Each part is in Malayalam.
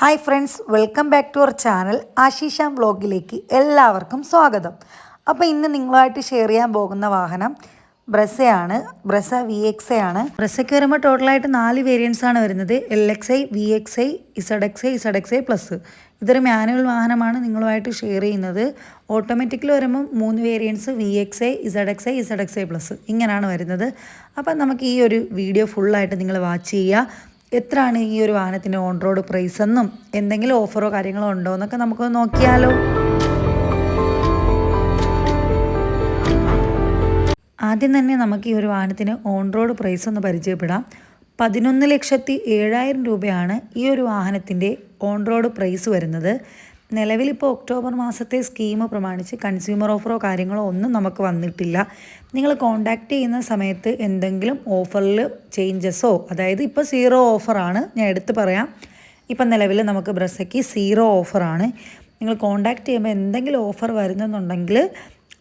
Hi friends welcome back to our channel Aashisham വ്ലോഗിലേക്ക് എല്ലാവർക്കും സ്വാഗതം. അപ്പോൾ ഇന്ന് നിങ്ങളായിട്ട് ഷെയർ ചെയ്യാൻ പോകുന്ന വാഹനം ബ്രസയാണ് ബ്രസ വി എക്സ് ആണ്. ബ്രസയ്ക്ക് വരുമ്പോൾ ടോട്ടലായിട്ട് നാല് വേരിയൻസ് ആണ് വരുന്നത്. L X I V X I Z X I Z X I plus ഇതൊരു മാനുവൽ വാഹനമാണ് നിങ്ങളുമായിട്ട് ഷെയർ ചെയ്യുന്നത്. ഓട്ടോമാറ്റിക്കിൽ വരുമ്പോൾ മൂന്ന് variants V X I Z X I Z X I plus ഇങ്ങനെയാണ് വരുന്നത്. അപ്പം നമുക്ക് ഈ ഒരു വീഡിയോ ഫുള്ളായിട്ട് നിങ്ങൾ വാച്ച് ചെയ്യുക. എത്രയാണ് ഈ ഒരു വാഹനത്തിന്റെ ഓൺ റോഡ് പ്രൈസ് എന്നും എന്തെങ്കിലും ഓഫറോ കാര്യങ്ങളോ ഉണ്ടോ എന്നൊക്കെ നമുക്ക് നോക്കിയാലോ. ആദ്യം തന്നെ നമുക്ക് ഈ ഒരു വാഹനത്തിന് ഓൺ റോഡ് പ്രൈസ് ഒന്ന് പരിചയപ്പെടാം. പതിനൊന്ന് ലക്ഷത്തി ഏഴായിരം രൂപയാണ് ഈ ഒരു വാഹനത്തിന്റെ ഓൺ റോഡ് പ്രൈസ് വരുന്നത്. നിലവിൽ ഇപ്പോൾ ഒക്ടോബർ മാസത്തെ സ്കീം പ്രമാണിച്ച് കൺസ്യൂമർ ഓഫറോ കാര്യങ്ങളോ ഒന്നും നമുക്ക് വന്നിട്ടില്ല. നിങ്ങൾ കോണ്ടാക്ട് ചെയ്യുന്ന സമയത്ത് എന്തെങ്കിലും ഓഫറിൽ ചേഞ്ചസോ അതായത് ഇപ്പോൾ സീറോ ഓഫറാണ് ഞാൻ എടുത്ത് പറയാം. ഇപ്പം നിലവിൽ നമുക്ക് ബ്രസയ്ക്ക് സീറോ ഓഫറാണ് നിങ്ങൾ കോണ്ടാക്ട് ചെയ്യുമ്പോൾ എന്തെങ്കിലും ഓഫർ വരുന്നെന്നുണ്ടെങ്കിൽ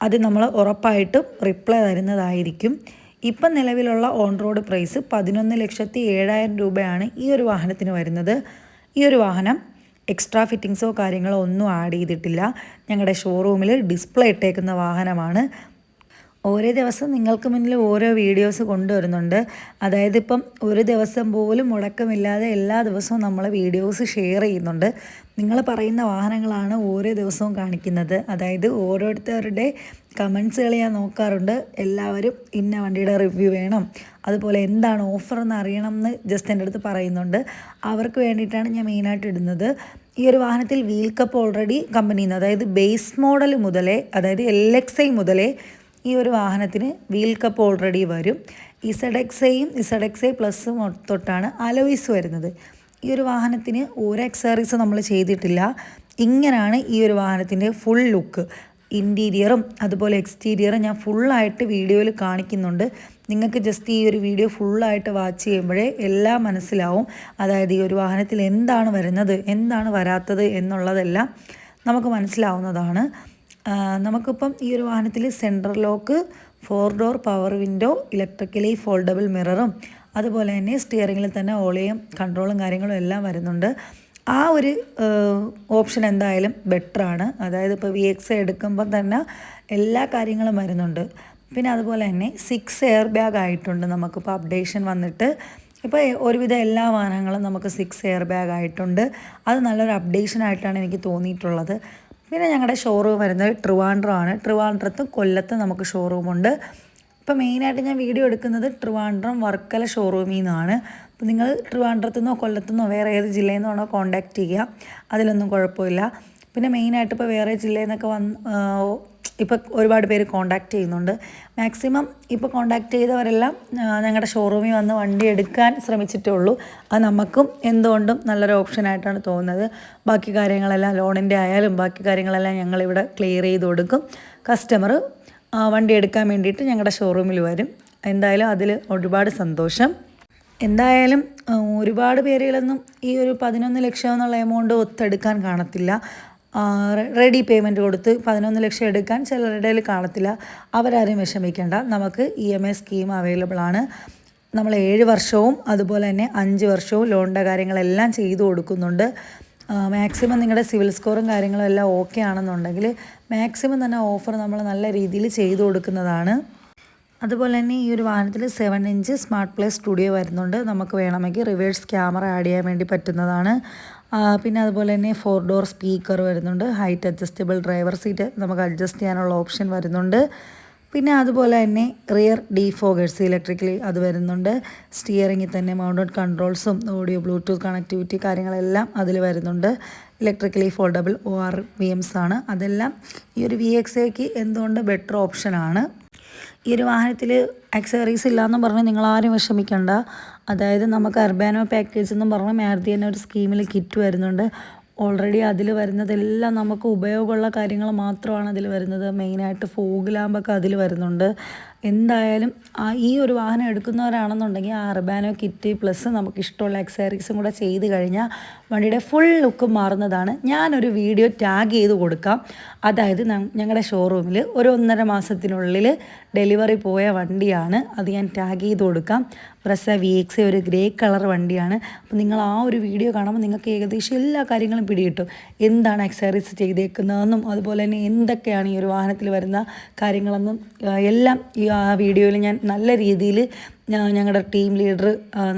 അത് നമ്മൾ ഉറപ്പായിട്ടും റിപ്ലൈ തരുന്നതായിരിക്കും. ഇപ്പം നിലവിലുള്ള ഓൺ റോഡ് പ്രൈസ് പതിനൊന്ന് ലക്ഷത്തി ഏഴായിരം രൂപയാണ് ഈ ഒരു വാഹനത്തിന് വരുന്നത്. ഈ ഒരു വാഹനം എക്സ്ട്രാ ഫിറ്റിങ്സോ കാര്യങ്ങളോ ഒന്നും ആഡ് ചെയ്തിട്ടില്ല. ഞങ്ങളുടെ ഷോറൂമിൽ ഡിസ്പ്ലേ ഇട്ടേക്കുന്ന വാഹനമാണ്. ഓരോ ദിവസം നിങ്ങൾക്ക് മുന്നിൽ ഓരോ വീഡിയോസ് കൊണ്ടുവരുന്നുണ്ട്. അതായത് ഇപ്പം ഒരു ദിവസം പോലും മുടക്കമില്ലാതെ എല്ലാ ദിവസവും നമ്മൾ വീഡിയോസ് ഷെയർ ചെയ്യുന്നുണ്ട്. നിങ്ങൾ പറയുന്ന വാഹനങ്ങളാണ് ഓരോ ദിവസവും കാണിക്കുന്നത്. അതായത് ഓരോരുത്തരുടെ കമൻസുകൾ ഞാൻ നോക്കാറുണ്ട്. എല്ലാവരും ഇന്ന വണ്ടിയുടെ റിവ്യൂ വേണം. അതുപോലെ എന്താണ് ഓഫർ എന്ന് അറിയണം എന്ന് ജസ്റ്റ് എന്റെ അടുത്ത് പറയുന്നുണ്ട്. അവർക്ക് വേണ്ടിയിട്ടാണ് ഞാൻ മെയിനായിട്ട് ഇടുന്നത്. ഈ ഒരു വാഹനത്തിൽ വീൽ കപ്പ് ഓൾറെഡി കമ്പനിയിൽ നിന്ന് അതായത് ബേസ് മോഡൽ മുതലേ അതായത് എൽ എക്സ് ഐ മുതലേ ഈ ഒരു വാഹനത്തിന് വീൽ കപ്പ് ഓൾറെഡി വരും. ഇസഡ് എക്സ് ഐയും ഇസഡ് എക്സ് ഐ പ്ലസും തൊട്ടാണ് അലോയിസ് വരുന്നത്. ഈ ഒരു വാഹനത്തിന് ഒരു അക്സറീസ് നമ്മൾ ചെയ്തിട്ടില്ല. ഇങ്ങനെയാണ് ഈ ഒരു വാഹനത്തിന്റെ ഫുൾ ലുക്ക് ഇന്റീരിയറും അതുപോലെ എക്സ്റ്റീരിയറും ഞാൻ ഫുള്ളായിട്ട് വീഡിയോയിൽ കാണിക്കുന്നുണ്ട്. നിങ്ങൾക്ക് ജസ്റ്റ് ഈ ഒരു വീഡിയോ ഫുള്ളായിട്ട് വാച്ച് ചെയ്യുമ്പോഴേ എല്ലാം മനസ്സിലാവും. അതായത് ഈ ഒരു വാഹനത്തിൽ എന്താണ് വരുന്നത് എന്താണ് വരാത്തത് എന്നുള്ളതെല്ലാം നമുക്ക് മനസ്സിലാവുന്നതാണ്. നമുക്കിപ്പം ഈ ഒരു വാഹനത്തിൽ central lock four door power window electrically foldable മിററും അതുപോലെ തന്നെ സ്റ്റിയറിങ്ങിൽ തന്നെ ഓളിയും കൺട്രോളും കാര്യങ്ങളും എല്ലാം വരുന്നുണ്ട്. ആ ഒരു ഓപ്ഷൻ എന്തായാലും ബെറ്ററാണ് അതായത് ഇപ്പോൾ വി എക്സ് എടുക്കുമ്പോൾ തന്നെ എല്ലാ കാര്യങ്ങളും വരുന്നുണ്ട്. പിന്നെ അതുപോലെ തന്നെ സിക്സ് എയർ ബാഗ് ആയിട്ടുണ്ട് നമുക്കിപ്പോൾ അപ്ഡേഷൻ വന്നിട്ട്. ഇപ്പോൾ ഒരുവിധം എല്ലാ വാഹനങ്ങളും നമുക്ക് സിക്സ് എയർ ബാഗ് ആയിട്ടുണ്ട്. അത് നല്ലൊരു അപ്ഡേഷൻ ആയിട്ടാണ് എനിക്ക് തോന്നിയിട്ടുള്ളത്. പിന്നെ ഞങ്ങളുടെ ഷോറൂം വരുന്നത് ട്രിവാൻഡ്രം ആണ്. ട്രിവാൻഡ്രത്ത് കൊല്ലത്ത് നമുക്ക് ഷോറൂമുണ്ട് ഇപ്പോൾ മെയിനായിട്ട് ഞാൻ വീഡിയോ എടുക്കുന്നത് ട്രിവാൻഡ്രം വർക്കല ഷോറൂമിൽ നിന്നാണ്. അപ്പോൾ നിങ്ങൾ ട്രിവാൻഡ്രത്തു നിന്നോ കൊല്ലത്തു നിന്നോ വേറെ ഏത് ജില്ലയിൽ നിന്നാണോ കോൺടാക്റ്റ് ചെയ്യുക അതിലൊന്നും കുഴപ്പമില്ല. പിന്നെ മെയിനായിട്ട് ഇപ്പോൾ വേറെ ജില്ലയിൽ നിന്നൊക്കെ വന്ന് ഇപ്പോൾ ഒരുപാട് പേര് കോണ്ടാക്ട് ചെയ്യുന്നുണ്ട്. മാക്സിമം ഇപ്പോൾ കോണ്ടാക്ട് ചെയ്തവരെല്ലാം ഞങ്ങളുടെ ഷോറൂമിൽ വന്ന് വണ്ടി എടുക്കാൻ ശ്രമിച്ചിട്ടേ ഉള്ളൂ. അത് നമുക്കും എന്തുകൊണ്ടും നല്ലൊരു ഓപ്ഷനായിട്ടാണ് തോന്നുന്നത്. ബാക്കി കാര്യങ്ങളെല്ലാം ലോണിന്റെ ആയാലും ബാക്കി കാര്യങ്ങളെല്ലാം ഞങ്ങളിവിടെ ക്ലിയർ ചെയ്ത് കൊടുക്കും. കസ്റ്റമർ വണ്ടി എടുക്കാൻ വേണ്ടിയിട്ട് ഞങ്ങളുടെ ഷോറൂമിൽ വരും. എന്തായാലും അതിൽ ഒരുപാട് സന്തോഷം. എന്തായാലും ഒരുപാട് പേരുകളൊന്നും ഈ ഒരു പതിനൊന്ന് ലക്ഷം എന്നുള്ള എമൗണ്ട് ഒത്തെടുക്കാൻ കാണത്തില്ല. റെഡി പേയ്മെന്റ് കൊടുത്ത് പതിനൊന്ന് ലക്ഷം എടുക്കാൻ ചിലരുടെ കാണത്തില്ല. അവരാരും വിഷമിക്കേണ്ട. നമുക്ക് E M I scheme available ആണ്. നമ്മൾ ഏഴ് വർഷവും അതുപോലെ തന്നെ അഞ്ച് വർഷവും ലോണിന്റെ കാര്യങ്ങളെല്ലാം ചെയ്തു കൊടുക്കുന്നുണ്ട്. മാക്സിമം നിങ്ങളുടെ സിവിൽ സ്കോറും കാര്യങ്ങളും എല്ലാം ഓക്കെ ആണെന്നുണ്ടെങ്കിൽ മാക്സിമം തന്നെ ഓഫർ നമ്മൾ നല്ല രീതിയിൽ ചെയ്തു കൊടുക്കുന്നതാണ്. അതുപോലെ തന്നെ ഈ ഒരു വാഹനത്തിൽ seven inch smart play studio വരുന്നുണ്ട്. നമുക്ക് വേണമെങ്കിൽ റിവേഴ്സ് ക്യാമറ ആഡ് ചെയ്യാൻ വേണ്ടി പറ്റുന്നതാണ്. പിന്നെ അതുപോലെ തന്നെ ഫോർ ഡോർ സ്പീക്കർ വരുന്നുണ്ട്. ഹൈറ്റ് അഡ്ജസ്റ്റബിൾ ഡ്രൈവർ സീറ്റ് നമുക്ക് അഡ്ജസ്റ്റ് ചെയ്യാനുള്ള ഓപ്ഷൻ വരുന്നുണ്ട്. പിന്നെ അതുപോലെ തന്നെ റിയർ ഡീഫോഗേഴ്സ് ഇലക്ട്രിക്കലി അത് വരുന്നുണ്ട്. സ്റ്റിയറിങ്ങിൽ തന്നെ മൗണ്ടഡ് കൺട്രോൾസും ഓഡിയോ ബ്ലൂടൂത്ത് കണക്ടിവിറ്റി കാര്യങ്ങളെല്ലാം അതിൽ വരുന്നുണ്ട്. Electrically foldable O R V Ms ആണ്. അതെല്ലാം ഈ ഒരു വി എക്സ് എക്ക് എന്തുകൊണ്ട് ബെറ്റർ ഓപ്ഷനാണ് ഈ ഒരു വാഹനത്തിൽ അക്സറീസ് ഇല്ലയെന്ന് പറഞ്ഞ് നിങ്ങളാരും വിഷമിക്കേണ്ട. അതായത് നമുക്ക് അർബാനോ പാക്കേജ് എന്നും പറഞ്ഞ് മാരുതി തന്നെ ഒരു സ്കീമിൽ കിറ്റ് വരുന്നുണ്ട്. ഓൾറെഡി അതിൽ വരുന്നതെല്ലാം നമുക്ക് ഉപയോഗമുള്ള കാര്യങ്ങൾ മാത്രമാണ് അതിൽ വരുന്നത്. മെയിനായിട്ട് ഫോഗ് ലാമ്പൊക്കെ അതിൽ വരുന്നുണ്ട്. എന്തായാലും ആ ഈ ഒരു വാഹനം എടുക്കുന്നവരാണെന്നുണ്ടെങ്കിൽ ആ അർബാനോ കിറ്റ് പ്ലസ് നമുക്ക് ഇഷ്ടമുള്ള എക്സസറീസും കൂടെ ചെയ്ത് കഴിഞ്ഞാൽ വണ്ടിയുടെ ഫുൾ ലുക്ക് മാറുന്നതാണ്. ഞാനൊരു വീഡിയോ ടാഗ് ചെയ്ത് കൊടുക്കാം. അതായത് ഞങ്ങളുടെ ഷോറൂമിൽ ഒരു ഒന്നര മാസത്തിനുള്ളിൽ ഡെലിവറി പോയ വണ്ടിയാണ്. അത് ഞാൻ ടാഗ് ചെയ്ത് കൊടുക്കാം. പ്രസ വി എക്സ് ഒരു ഗ്രേ കളർ വണ്ടിയാണ്. അപ്പോൾ നിങ്ങൾ ആ ഒരു വീഡിയോ കാണുമ്പോൾ നിങ്ങൾക്ക് ഏകദേശം എല്ലാ കാര്യങ്ങളും പിടികിട്ടും. എന്താണ് എക്സസറീസ് ചെയ്തേക്കുന്നതെന്നും അതുപോലെ തന്നെ എന്തൊക്കെയാണ് ഈ ഒരു വാഹനത്തിൽ വരുന്ന കാര്യങ്ങളെന്നും എല്ലാം ഈ ആ വീഡിയോയിൽ ഞാൻ നല്ല രീതിയിൽ ഞങ്ങളുടെ ടീം ലീഡർ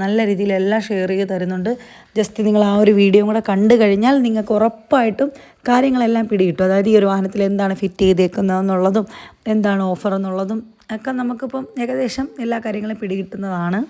നല്ല രീതിയിൽ എല്ലാം ഷെയർ ചെയ്ത് തരുന്നുണ്ട്. ജസ്റ്റ് നിങ്ങൾ ആ ഒരു വീഡിയോ കൂടെ കണ്ടു കഴിഞ്ഞാൽ നിങ്ങൾക്ക് ഉറപ്പായിട്ടും കാര്യങ്ങളെല്ലാം പിടികിട്ടും. അതായത് ഈ ഒരു വാഹനത്തിൽ എന്താണ് ഫിറ്റ് ചെയ്തേക്കുന്നതെന്നുള്ളതും എന്താണ് ഓഫർ എന്നുള്ളതും ഒക്കെ നമുക്കിപ്പം ഏകദേശം എല്ലാ കാര്യങ്ങളും പിടികിട്ടുന്നതാണ്.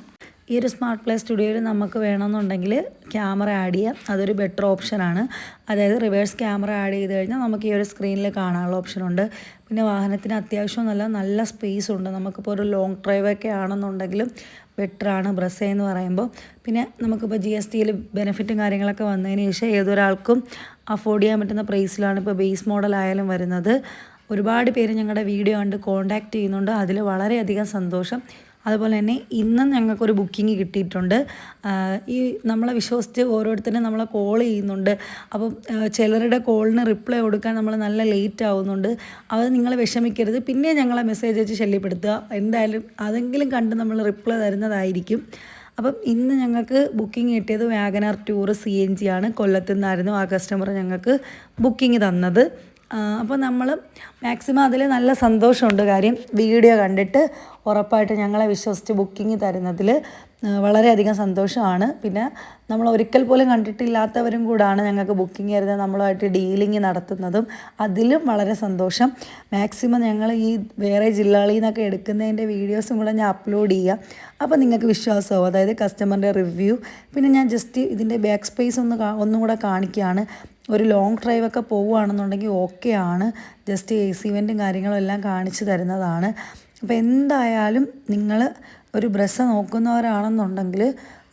ഈ ഒരു സ്മാർട്ട് പ്ലേ സ്റ്റുഡിയോയിൽ നമുക്ക് വേണമെന്നുണ്ടെങ്കിൽ ക്യാമറ ആഡ് ചെയ്യാം. അതൊരു ബെറ്റർ ഓപ്ഷനാണ്. അതായത് റിവേഴ്സ് ക്യാമറ ആഡ് ചെയ്ത് കഴിഞ്ഞാൽ നമുക്ക് ഈ ഒരു സ്ക്രീനിൽ കാണാനുള്ള ഓപ്ഷനുണ്ട്. പിന്നെ വാഹനത്തിന് അത്യാവശ്യം നല്ല നല്ല സ്പേസ് ഉണ്ട്. നമുക്കിപ്പോൾ ഒരു ലോങ് ഡ്രൈവൊക്കെ ആണെന്നുണ്ടെങ്കിലും ബെറ്ററാണ് ബ്രസ് എന്ന് പറയുമ്പോൾ. പിന്നെ നമുക്കിപ്പോൾ ജി എസ് ടിയിൽ ബെനിഫിറ്റും കാര്യങ്ങളൊക്കെ വന്നതിന് ശേഷം ഏതൊരാൾക്കും അഫോർഡ് ചെയ്യാൻ പറ്റുന്ന പ്രൈസിലാണ് ഇപ്പോൾ ബേസ് മോഡലായാലും വരുന്നത്. ഒരുപാട് പേര് ഞങ്ങളുടെ വീഡിയോ കണ്ട് കോൺടാക്റ്റ് ചെയ്യുന്നുണ്ട്. അതിൽ വളരെയധികം സന്തോഷം. അതുപോലെ തന്നെ ഇന്നും ഞങ്ങൾക്കൊരു ബുക്കിംഗ് കിട്ടിയിട്ടുണ്ട്. ഈ നമ്മളെ വിശ്വസിച്ച് ഓരോരുത്തരും നമ്മളെ കോൾ ചെയ്യുന്നുണ്ട്. അപ്പം ചിലരുടെ കോളിന് റിപ്ലൈ കൊടുക്കാൻ നമ്മൾ നല്ല ലേറ്റ് ആവുന്നുണ്ട്. അത് നിങ്ങൾ വിഷമിക്കരുത്. പിന്നെ ഞങ്ങളെ മെസ്സേജ് അയച്ച് ശല്യപ്പെടുത്തുക. എന്തായാലും അതെങ്കിലും കണ്ട് നമ്മൾ റിപ്ലൈ തരുന്നതായിരിക്കും. അപ്പം ഇന്ന് ഞങ്ങൾക്ക് ബുക്കിംഗ് കിട്ടിയത് WagonR tour C N G ആണ്. കൊല്ലത്തു നിന്നായിരുന്നു ആ കസ്റ്റമർ ഞങ്ങൾക്ക് ബുക്കിംഗ് തന്നത്. അപ്പോൾ നമ്മൾ മാക്സിമം അതിൽ നല്ല സന്തോഷമുണ്ട് കാര്യം. വീഡിയോ കണ്ടിട്ട് ഉറപ്പായിട്ട് ഞങ്ങളെ വിശ്വസിച്ച് ബുക്കിംഗ് തരുന്നതിൽ വളരെയധികം സന്തോഷമാണ്. പിന്നെ നമ്മൾ ഒരിക്കൽ പോലും കണ്ടിട്ടില്ലാത്തവരും കൂടാണ് ഞങ്ങൾക്ക് ബുക്കിംഗ് തരുന്നത് നമ്മളുമായിട്ട് ഡീലിംഗ് നടത്തുന്നതും. അതിലും വളരെ സന്തോഷം. മാക്സിമം ഞങ്ങൾ ഈ വേറെ ജില്ലകളിൽ നിന്നൊക്കെ എടുക്കുന്നതിന്റെ വീഡിയോസും കൂടെ ഞാൻ അപ്ലോഡ് ചെയ്യാം. അപ്പോൾ നിങ്ങൾക്ക് വിശ്വാസമാവും. അതായത് കസ്റ്റമറിന്റെ റിവ്യൂ. പിന്നെ ഞാൻ ജസ്റ്റ് ഇതിന്റെ ബാക്ക് സ്പേസ് ഒന്ന് ഒന്നും കൂടെ കാണിക്കുകയാണ്. ഒരു ലോങ് ഡ്രൈവൊക്കെ പോവുകയാണെന്നുണ്ടെങ്കിൽ ഓക്കെ ആണ് ജസ്റ്റ് എ സി വെന്റും കാര്യങ്ങളും എല്ലാം കാണിച്ചു തരുന്നതാണ്. അപ്പോൾ എന്തായാലും നിങ്ങൾ ഒരു ബ്രസ്സ നോക്കുന്നവരാണെന്നുണ്ടെങ്കിൽ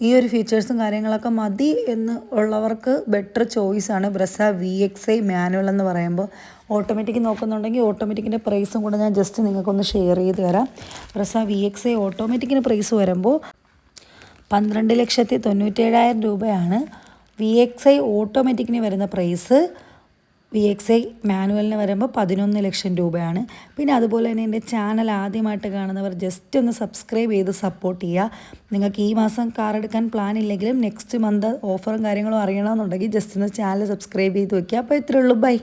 ഈ ഒരു ഫീച്ചേഴ്സും കാര്യങ്ങളൊക്കെ മതി എന്ന് ഉള്ളവർക്ക് better ചോയ്സാണ് Brezza V X I manual എന്ന് പറയുമ്പോൾ ഓട്ടോമാറ്റിക് നോക്കുന്നുണ്ടെങ്കിൽ ഓട്ടോമാറ്റിക്കിന്റെ പ്രൈസും കൂടെ ഞാൻ ജസ്റ്റ് നിങ്ങൾക്കൊന്ന് ഷെയർ ചെയ്ത് തരാം. ബ്രസ വി എക്സ് ഐ ഓട്ടോമാറ്റിക്കിന്റെ പ്രൈസ് വരുമ്പോൾ പന്ത്രണ്ട് ലക്ഷത്തി തൊണ്ണൂറ്റേഴായിരം രൂപയാണ് വി എക്സ് ഐ ഓട്ടോമാറ്റിക്കിന് വരുന്ന പ്രൈസ്. വി എക്സ് ഐ മാനുവലിന് വരുമ്പോൾ പതിനൊന്ന് ലക്ഷം രൂപയാണ്. പിന്നെ അതുപോലെ തന്നെ എന്റെ ചാനൽ ആദ്യമായിട്ട് കാണുന്നവർ ജസ്റ്റ് ഒന്ന് സബ്സ്ക്രൈബ് ചെയ്ത് സപ്പോർട്ട് ചെയ്യുക. നിങ്ങൾക്ക് ഈ മാസം കാർ എടുക്കാൻ പ്ലാൻ ഇല്ലെങ്കിലും നെക്സ്റ്റ് മന്ത് ഓഫറും കാര്യങ്ങളും അറിയണമെന്നുണ്ടെങ്കിൽ ജസ്റ്റ് ഒന്ന് ചാനൽ സബ്സ്ക്രൈബ് ചെയ്ത് വയ്ക്കുക അപ്പോൾ ഇത്രയേ ഉള്ളൂ. ബൈ